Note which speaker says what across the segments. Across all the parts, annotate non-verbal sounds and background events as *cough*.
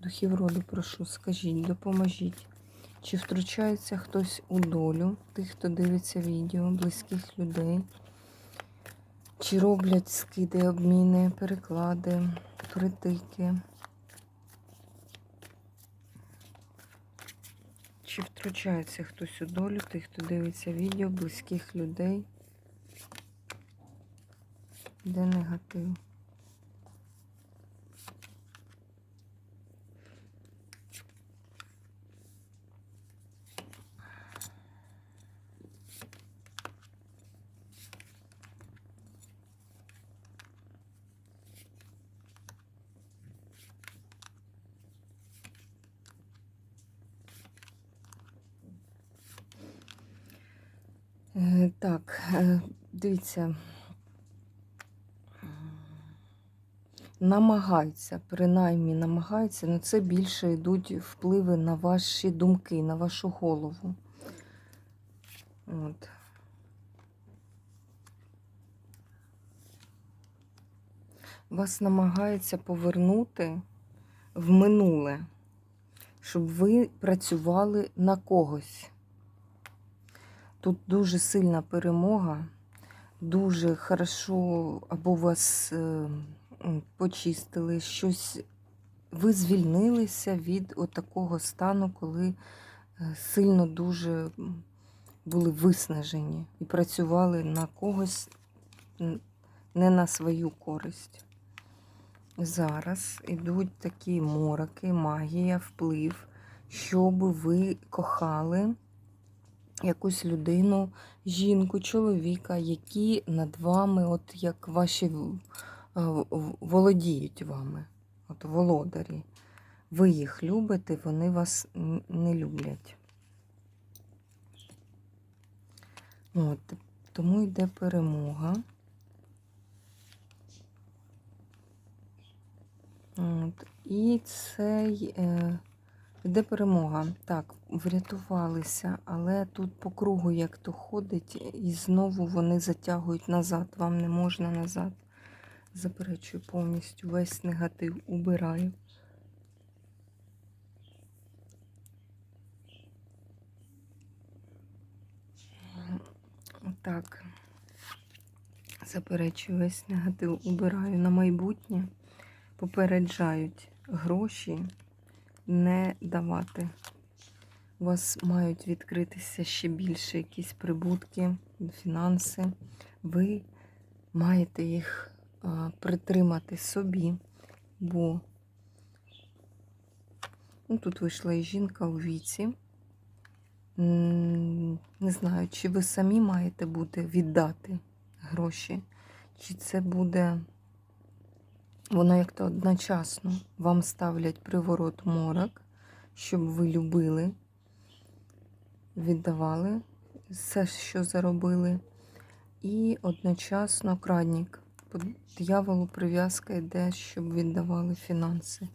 Speaker 1: Духів роду, прошу, скажіть, допоможіть. Чи втручається хтось у долю тих, хто дивиться відео, близьких людей? Чи роблять скиди, обміни, переклади, притики? Чи втручається хтось у долю тих, хто дивиться відео, близьких людей? Де негатив? Так, е, дивіться. Намагаються, принаймні намагаються, але це більше йдуть впливи на ваші думки, на вашу голову. От. Вас намагаються повернути в минуле, щоб ви працювали на когось. Тут дуже сильна перемога, дуже хорошо або вас е, почистили, щось. Ви звільнилися від такого стану, коли е, сильно дуже були виснажені і працювали на когось не на свою користь. Зараз ідуть такі мороки, магія, вплив, щоб ви кохали якусь людину, жінку, чоловіка, які над вами, от як ваші в- володіють вами, от володарі. Ви їх любите, вони вас не люблять. От, тому йде перемога. От, і цей е, йде перемога. Так, врятувалися, але тут по кругу як то ходить, і знову вони затягують назад. Вам не можна назад. Заперечую повністю весь негатив убираю. Так. Заперечую весь негатив убираю на майбутнє. Попереджають гроші не давати. У вас мають відкритися ще більше якісь прибутки, фінанси. Ви маєте їх притримати собі, бо ну, тут вийшла і жінка у віці. Не знаю, чи ви самі маєте бути віддати гроші, чи це буде. Воно як то одночасно вам ставлять приворот морок, щоб ви любили, віддавали все, що заробили. І одночасно крадник. По дияволу прив'язка йде, щоб віддавали фінанси.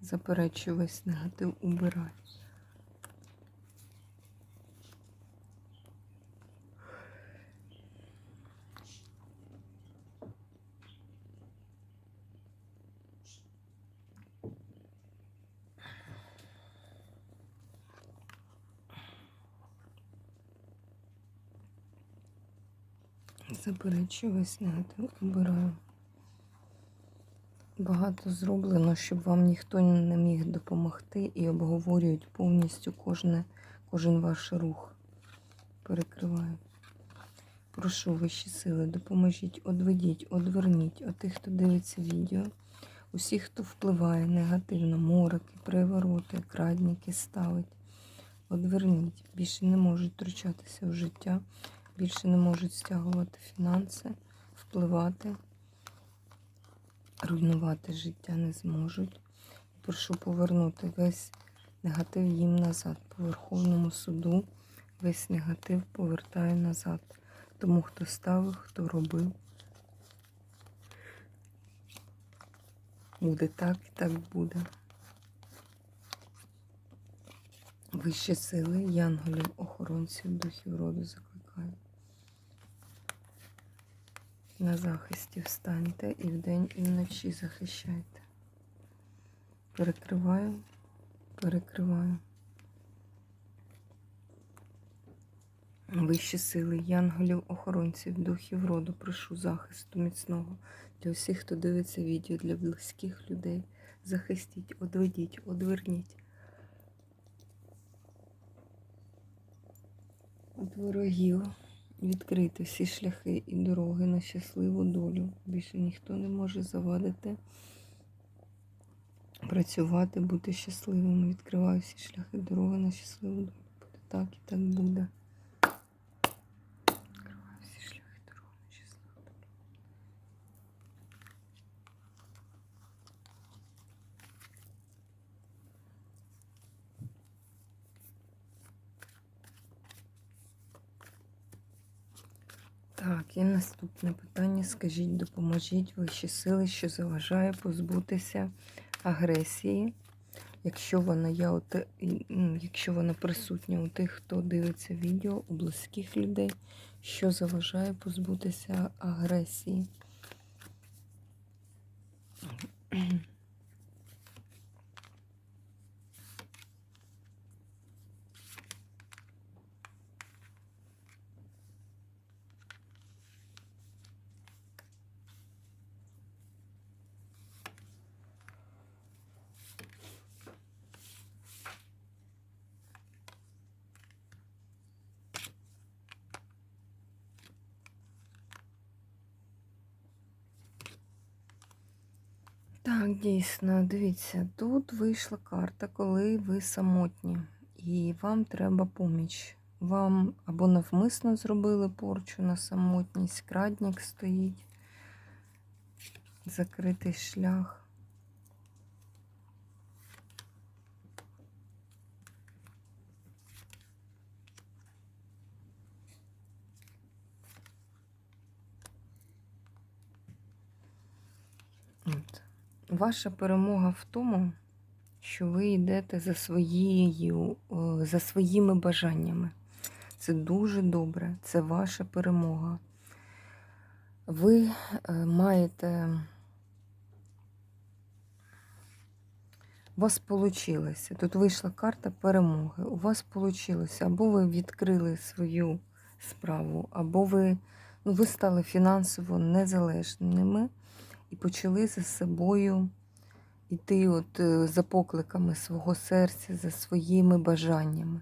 Speaker 1: Заперечую весь негатив, убираю. Заперечую весь негатив, убираю. Багато зроблено, щоб вам ніхто не міг допомогти і обговорюють повністю кожне, кожен ваш рух. Перекриваю. Прошу вищі сили, допоможіть, одведіть, одверніть от тих, хто дивиться відео, усіх, хто впливає негативно, мороки, привороти, крадники ставить. Одверніть. Більше не можуть втручатися в життя, більше не можуть стягувати фінанси, впливати, руйнувати життя не зможуть. Прошу повернути весь негатив їм назад. По Верховному суду весь негатив повертаю назад. Тому хто ставив, хто робив. Буде так і так буде. Вищі сили, янголів, охоронців, духів роду закликаю. На захисті встаньте і вдень, і вночі захищайте. Перекриваю, перекриваю. Вищі сили, янголів, охоронців, духів роду, прошу захисту міцного для усіх, хто дивиться відео, для близьких людей. Захистіть, одведіть, одверніть. Від ворогів відкрити всі шляхи і дороги на щасливу долю. Більше ніхто не може завадити працювати, бути щасливим. Відкриваю всі шляхи дороги на щасливу долю. Буде так і так буде. Відкриваю всі шляхи дороги на щасливу долю. Так, і наступне питання. Скажіть, допоможіть вищі сили, що заважає позбутися агресії, якщо вона є ну, якщо вона присутня у тих, хто дивиться відео, у близьких людей, що заважає позбутися агресії. Так, дійсно, дивіться, тут вийшла карта, коли ви самотні, і вам треба поміч. Вам або навмисно зробили порчу на самотність, крадник стоїть, закритий шлях. От. Ваша перемога в тому, що ви йдете за своєю, е, за своїми бажаннями. Це дуже добре, це ваша перемога. Ви е, маєте. У вас вийшло. Тут вийшла карта перемоги. У вас вийшло. Або ви відкрили свою справу, або ви, ну, ви стали фінансово незалежними і почали за собою йти от е, за покликами свого серця, за своїми бажаннями.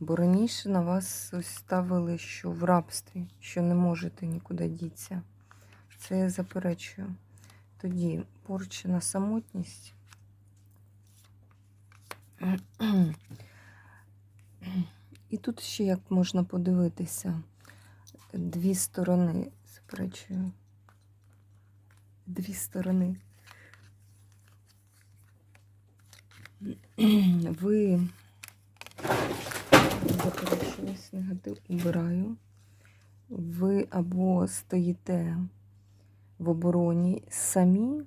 Speaker 1: Бо раніше на вас ставили, що в рабстві, що не можете нікуди дітися. Це я заперечую. Тоді порча на самотність. І тут ще як можна подивитися дві сторони, заперечую дві сторони. *clears throat* Ви заперечуюсь, негатив убираю. Ви або стоїте в обороні самі,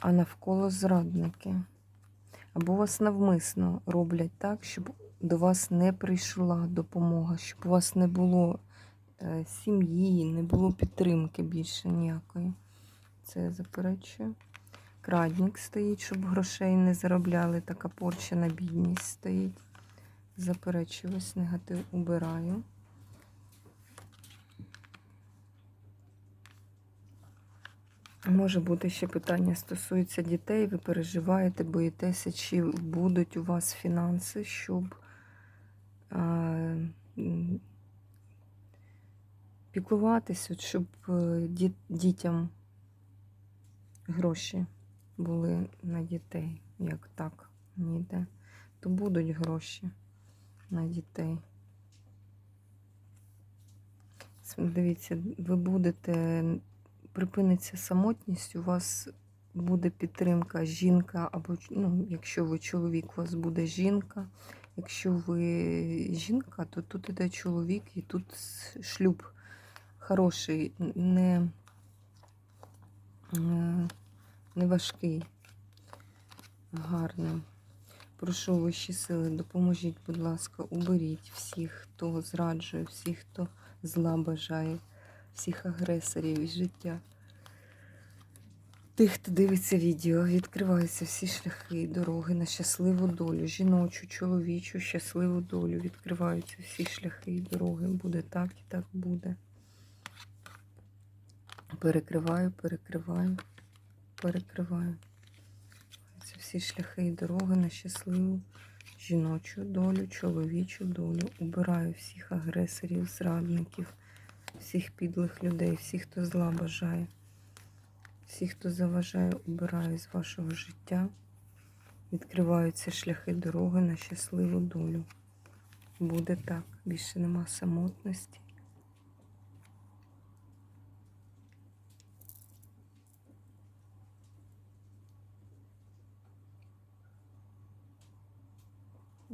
Speaker 1: а навколо зрадники. Або вас навмисно роблять так, щоб до вас не прийшла допомога, щоб у вас не було сім'ї, не було підтримки більше ніякої. Це я заперечую. Крадник стоїть, щоб грошей не заробляли. Така порча на бідність стоїть. Заперечую, негатив убираю. Може бути ще питання стосується дітей. Ви переживаєте, боїтеся, чи будуть у вас фінанси, щоб а, от щоб е, ді- дітям гроші були на дітей, як так ніде, то будуть гроші на дітей. Дивіться, ви будете, припиниться самотність, у вас буде підтримка жінка, або ну, якщо ви чоловік, у вас буде жінка. Якщо ви жінка, то тут іде чоловік і тут шлюб хороший, не, е, не важкий, гарний. Прошу вищі сили, допоможіть, будь ласка, уберіть всіх, хто зраджує, всіх, хто зла бажає, всіх агресорів із життя. Тих, хто дивиться відео, відкриваються всі шляхи і дороги на щасливу долю, жіночу, чоловічу, щасливу долю. Відкриваються всі шляхи і дороги. Буде так і так буде. Перекриваю, перекриваю, перекриваю. Це всі шляхи і дороги на щасливу жіночу долю, чоловічу долю. Убираю всіх агресорів, зрадників, всіх підлих людей, всіх, хто зла бажає. Всі, хто заважає, убираю з вашого життя. Відкриваються шляхи дороги на щасливу долю. Буде так. Більше нема самотності.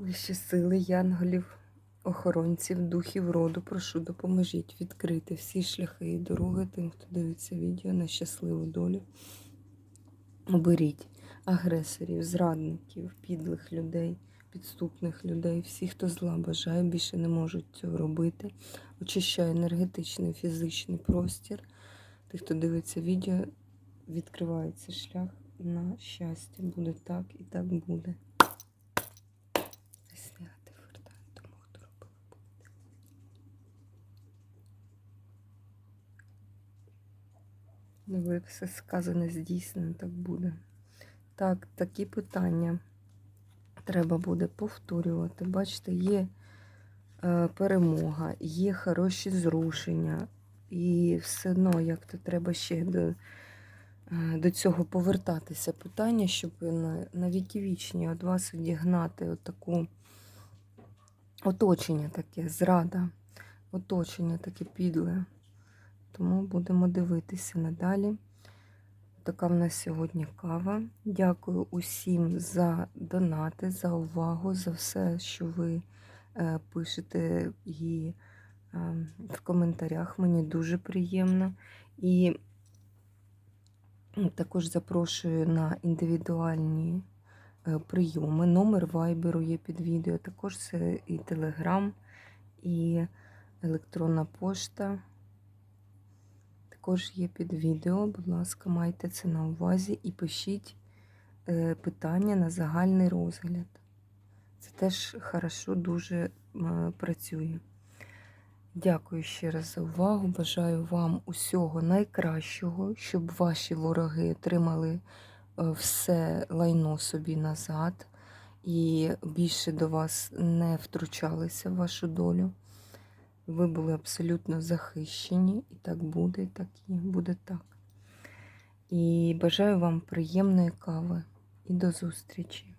Speaker 1: Вищі сили янголів, охоронців, духів роду, прошу, допоможіть відкрити всі шляхи і дороги тим, хто дивиться відео на щасливу долю. Оберіть агресорів, зрадників, підлих людей, підступних людей, всі, хто зла бажає, більше не можуть цього робити. Очищаю енергетичний, фізичний простір. Тих, хто дивиться відео, відкривається шлях на щастя. Буде так і так буде. Зняти вертаю тому, хто робив буде. Ну, ви все сказане здійснено, так буде. Так, такі питання треба буде повторювати. Бачите, є е, перемога, є хороші зрушення, і все одно як-то треба ще до, е, до цього повертатися. Питання, щоб на, на віки вічні від вас одігнати отаку оточення таке, зрада, оточення таке підле. Тому будемо дивитися надалі. Така в нас сьогодні кава. Дякую усім за донати, за увагу, за все, що ви е, пишете і е, в коментарях. Мені дуже приємно. І також запрошую на індивідуальні е, прийоми. Номер вайберу є під відео. Також це і телеграм, і електронна пошта. Також є під відео, будь ласка, майте це на увазі і пишіть е, питання на загальний розгляд. Це теж хорошо дуже е, працює. Дякую ще раз за увагу. Бажаю вам усього найкращого, щоб ваші вороги отримали е, все лайно собі назад і більше до вас не втручалися в вашу долю. Ви були абсолютно захищені, і так буде, і так і буде так. І бажаю вам приємної кави і до зустрічі!